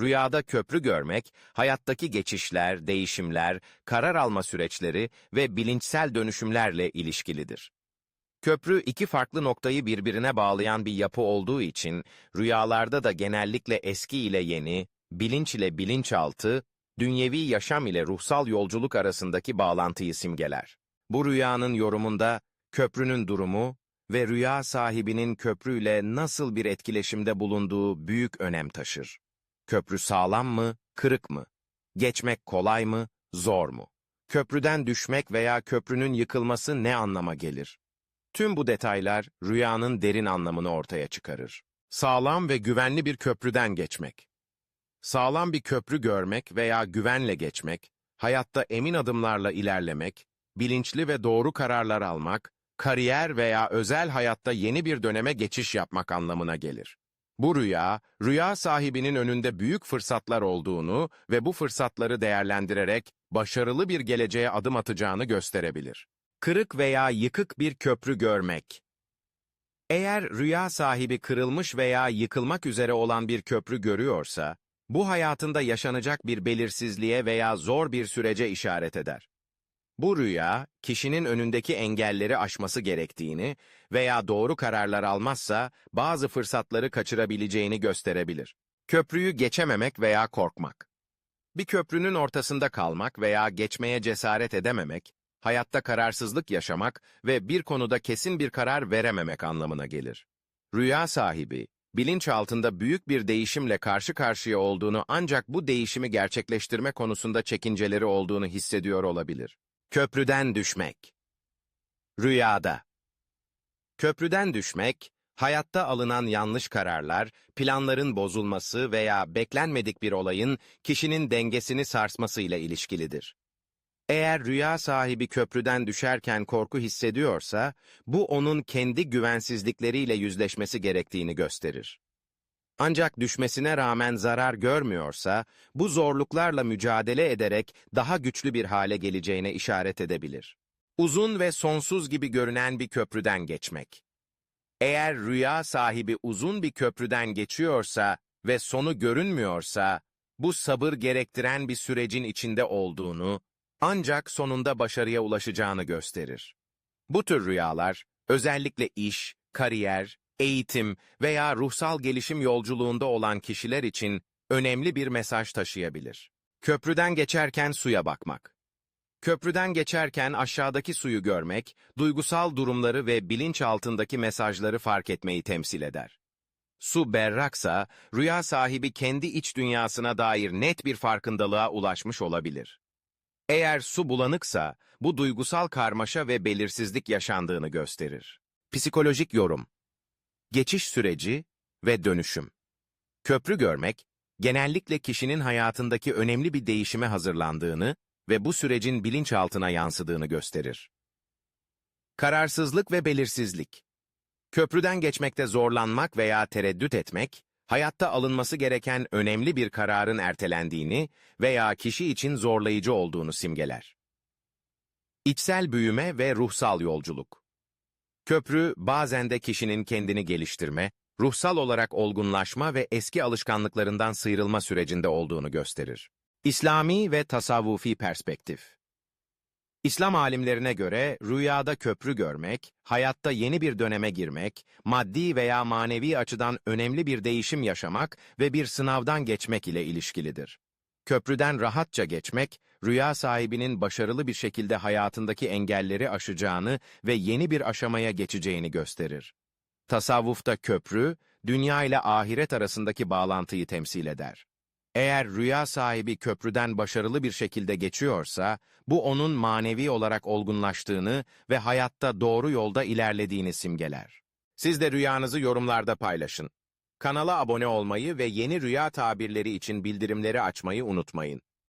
Rüyada köprü görmek, hayattaki geçişler, değişimler, karar alma süreçleri ve bilinçsel dönüşümlerle ilişkilidir. Köprü iki farklı noktayı birbirine bağlayan bir yapı olduğu için rüyalarda da genellikle eski ile yeni, bilinç ile bilinçaltı, dünyevi yaşam ile ruhsal yolculuk arasındaki bağlantıyı simgeler. Bu rüyanın yorumunda köprünün durumu ve rüya sahibinin köprüyle nasıl bir etkileşimde bulunduğu büyük önem taşır. Köprü sağlam mı, kırık mı? Geçmek kolay mı, zor mu? Köprüden düşmek veya köprünün yıkılması ne anlama gelir? Tüm bu detaylar rüyanın derin anlamını ortaya çıkarır. Sağlam ve güvenli bir köprüden geçmek. Sağlam bir köprü görmek veya güvenle geçmek, hayatta emin adımlarla ilerlemek, bilinçli ve doğru kararlar almak, kariyer veya özel hayatta yeni bir döneme geçiş yapmak anlamına gelir. Bu rüya, rüya sahibinin önünde büyük fırsatlar olduğunu ve bu fırsatları değerlendirerek başarılı bir geleceğe adım atacağını gösterebilir. Kırık veya yıkık bir köprü görmek. Eğer rüya sahibi kırılmış veya yıkılmak üzere olan bir köprü görüyorsa, bu hayatında yaşanacak bir belirsizliğe veya zor bir sürece işaret eder. Bu rüya, kişinin önündeki engelleri aşması gerektiğini veya doğru kararlar almazsa bazı fırsatları kaçırabileceğini gösterebilir. Köprüyü geçememek veya korkmak. Bir köprünün ortasında kalmak veya geçmeye cesaret edememek, hayatta kararsızlık yaşamak ve bir konuda kesin bir karar verememek anlamına gelir. Rüya sahibi, bilinç altında büyük bir değişimle karşı karşıya olduğunu ancak bu değişimi gerçekleştirme konusunda çekinceleri olduğunu hissediyor olabilir. Köprüden düşmek. Rüyada. Köprüden düşmek, hayatta alınan yanlış kararlar, planların bozulması veya beklenmedik bir olayın kişinin dengesini sarsmasıyla ilişkilidir. Eğer rüya sahibi köprüden düşerken korku hissediyorsa, bu onun kendi güvensizlikleriyle yüzleşmesi gerektiğini gösterir. Ancak düşmesine rağmen zarar görmüyorsa, bu zorluklarla mücadele ederek daha güçlü bir hale geleceğine işaret edebilir. Uzun ve sonsuz gibi görünen bir köprüden geçmek. Eğer rüya sahibi uzun bir köprüden geçiyorsa ve sonu görünmüyorsa, bu sabır gerektiren bir sürecin içinde olduğunu, ancak sonunda başarıya ulaşacağını gösterir. Bu tür rüyalar, özellikle iş, kariyer, eğitim veya ruhsal gelişim yolculuğunda olan kişiler için önemli bir mesaj taşıyabilir. Köprüden geçerken suya bakmak. Köprüden geçerken aşağıdaki suyu görmek, duygusal durumları ve bilinç altındaki mesajları fark etmeyi temsil eder. Su berraksa, rüya sahibi kendi iç dünyasına dair net bir farkındalığa ulaşmış olabilir. Eğer su bulanıksa, bu duygusal karmaşa ve belirsizlik yaşandığını gösterir. Psikolojik yorum Geçiş süreci ve dönüşüm Köprü görmek, genellikle kişinin hayatındaki önemli bir değişime hazırlandığını ve bu sürecin bilinçaltına yansıdığını gösterir. Kararsızlık ve belirsizlik Köprüden geçmekte zorlanmak veya tereddüt etmek, hayatta alınması gereken önemli bir kararın ertelendiğini veya kişi için zorlayıcı olduğunu simgeler. İçsel büyüme ve ruhsal yolculuk. Köprü bazen de kişinin kendini geliştirme, ruhsal olarak olgunlaşma ve eski alışkanlıklarından sıyrılma sürecinde olduğunu gösterir. İslami ve tasavvufi perspektif. İslam alimlerine göre rüyada köprü görmek, hayatta yeni bir döneme girmek, maddi veya manevi açıdan önemli bir değişim yaşamak ve bir sınavdan geçmek ile ilişkilidir. Köprüden rahatça geçmek, rüya sahibinin başarılı bir şekilde hayatındaki engelleri aşacağını ve yeni bir aşamaya geçeceğini gösterir. Tasavvufta köprü, dünya ile ahiret arasındaki bağlantıyı temsil eder. Eğer rüya sahibi köprüden başarılı bir şekilde geçiyorsa, bu onun manevi olarak olgunlaştığını ve hayatta doğru yolda ilerlediğini simgeler. Siz de rüyanızı yorumlarda paylaşın. Kanala abone olmayı ve yeni rüya tabirleri için bildirimleri açmayı unutmayın.